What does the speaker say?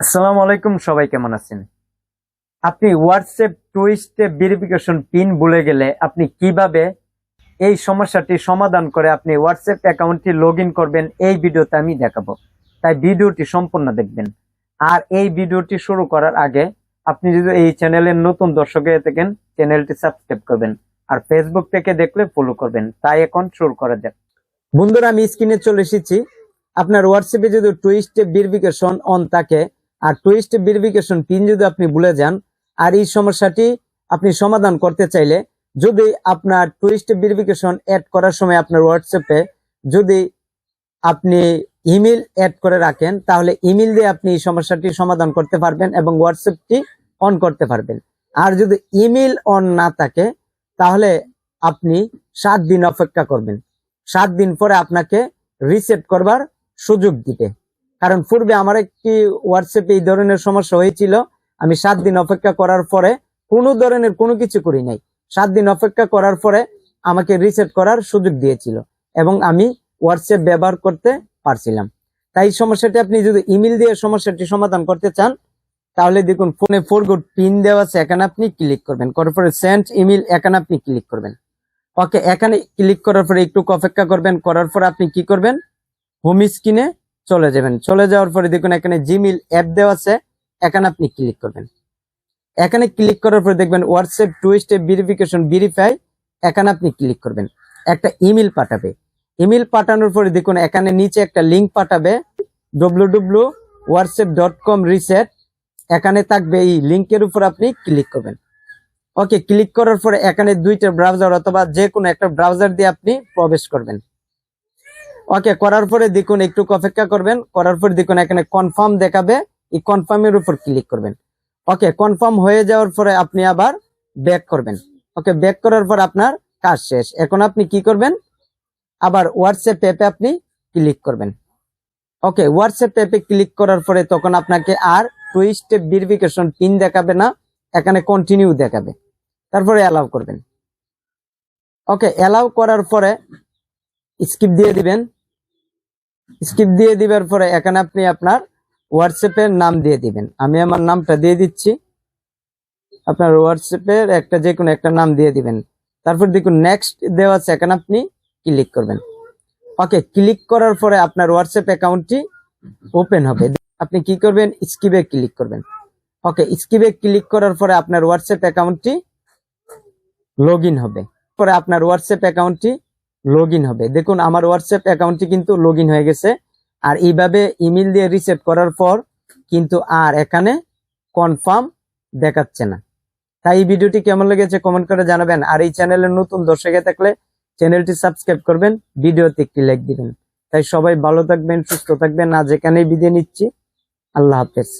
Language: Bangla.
আসসালামু আলাইকুম, সবাই কেমন আছেন? আপনি WhatsApp two step verification PIN ভুলে গেলে আপনি কীভাবে এই সমস্যাটি সমাধান করে আপনি হোয়াটসঅ্যাপ অ্যাকাউন্টটি লগ করবেন, এই ভিডিওতে আমি দেখাবো। তাই ভিডিওটি সম্পূর্ণ দেখবেন। আর এই ভিডিওটি শুরু করার আগে আপনি যদি এই চ্যানেলের নতুন দর্শক হয়ে থাকেন, চ্যানেলটি সাবস্ক্রাইব করবেন আর ফেসবুক থেকে দেখলে ফলো করবেন। তাই এখন শুরু করা যাক। বন্ধুরা, আমি স্ক্রিনে চলে এসেছি। আপনার হোয়াটসঅ্যাপে যদি টু স্টেপ ভেরিফিকেশন অন থাকে আর টু স্টেপ ভেরিফিকেশন পিন যদি আপনি ভুলে যান, আর এই সমস্যাটি আপনি সমাধান করতে চাইলে যদি আপনার টু স্টেপ ভেরিফিকেশন অ্যাড করার সময় আপনার হোয়াটসঅ্যাপে যদি আপনি ইমেল অ্যাড করে রাখেন, তাহলে ইমেল দিয়ে আপনি এই সমস্যাটি সমাধান করতে পারবেন এবং হোয়াটসঅ্যাপটি অন করতে পারবেন। আর যদি ইমেল অন না থাকে, তাহলে আপনি সাত দিন অপেক্ষা করবেন। সাত দিন পরে আপনাকে রিসেট করবার সুযোগ দিবে। কারণ পূর্বে আমার একটি হোয়াটসঅ্যাপে এই ধরনের সমস্যা হয়েছিল, আমি সাত দিন অপেক্ষা করার পরে কোনো ধরনের কোনো কিছু করি নাই। সাত দিন অপেক্ষা করার পরে আমাকে রিসেট করার সুযোগ দিয়েছিল এবং আমি হোয়াটসঅ্যাপ ব্যবহার করতে পারছিলাম। তাই সমস্যাটি আপনি যদি ইমেল দিয়ে সমস্যাটি সমাধান করতে চান, তাহলে দেখুন, ফোনে ফোর গুড পিন দেওয়া আছে, এখানে আপনি ক্লিক করবেন। করার পরে সেন্ড ইমেল এখানে আপনি ক্লিক করবেন। ওকে এখানে ক্লিক করার পরে একটু অপেক্ষা করবেন, করার পরে আপনি কি করবেন? হোম স্ক্রিনে চলে যাবেন। চলে যাওয়ার পরে দেখুন এখানে জিমেল অ্যাপ দেওয়া আছে। এখানে আপনি ক্লিক করবেন। এখানে ক্লিক করার পরে দেখবেন WhatsApp two step verification verify এখানে আপনি ক্লিক করবেন। একটা ইমেল পাঠাবে। ইমেল পাঠানোর পরে দেখুন এখানে নিচে একটা লিংক পাঠাবে। W WhatsApp dot com reset এখানে থাকবে এই লিঙ্কের উপর আপনি ক্লিক করবেন। ওকে ক্লিক করার পরে এখানে দুইটা ব্রাউজার অথবা যে কোনো একটা ব্রাউজার দিয়ে আপনি প্রবেশ করবেন। ওকে করার পরে দেখুন, একটু অপেক্ষা করবেন। করার পরে দেখুন, এখানে কনফার্ম দেখাবে। এই কনফার্মের উপর ক্লিক করবেন। ওকে কনফার্ম হয়ে যাওয়ার পরে আপনি আবার ব্যাক করবেন। ওকে ব্যাক করার পর আপনার কাজ শেষ। এখন আপনি কি করবেন? আবার হোয়াটসঅ্যাপ অ্যাপে আপনি ক্লিক করবেন। ওকে হোয়াটসঅ্যাপ অ্যাপে ক্লিক করার পরে তখন আপনাকে আর টু স্টেপ ভেরিফিকেশন পিন দেখাবে না। এখানে কন্টিনিউ দেখাবে। তারপরে অ্যালাউ করবেন। ওকে অ্যালাউ করার পরে স্কিপ দিয়ে দিবেন। স্কিপ দিয়ে দিবার পরে এখানে আপনি আপনার হোয়াটসঅ্যাপের নাম দিয়ে দিবেন। আমি আমার নামটা দিয়ে দিচ্ছি। আপনার হোয়াটসঅ্যাপের একটা যে কোনো একটা নাম দিয়ে দিবেন। তারপর দেখুন নেক্সট দেওয়া আছে, এখানে আপনি ক্লিক করবেন। ওকে ক্লিক করার পরে আপনার হোয়াটসঅ্যাপ অ্যাকাউন্টটি ওপেন হবে। আপনি কি করবেন? স্কিপে ক্লিক করবেন। ওকে স্কিপে ক্লিক করার পরে আপনার হোয়াটসঅ্যাপ অ্যাকাউন্টটি লগ হবে। পরে আপনার হোয়াটসঅ্যাপ অ্যাকাউন্টটি লগ হবে। দেখুন, আমার হোয়াটসঅ্যাপ অ্যাকাউন্টটি কিন্তু লগ হয়ে গেছে। আর এইভাবে ইমেল দিয়ে রিসেট করার পর কিন্তু আর এখানে কনফার্ম দেখাচ্ছে না। তাই এই ভিডিওটি কেমন লেগেছে কমেন্ট করে জানাবেন। আর এই চ্যানেলের নতুন দর্শকে থাকলে চ্যানেলটি সাবস্ক্রাইব করবেন, ভিডিওতে একটি লাইক দিবেন। তাই সবাই ভালো থাকবেন, সুস্থ থাকবেন। আজ এখানেই বিদায় নিচ্ছি। আল্লাহ হাফেজ।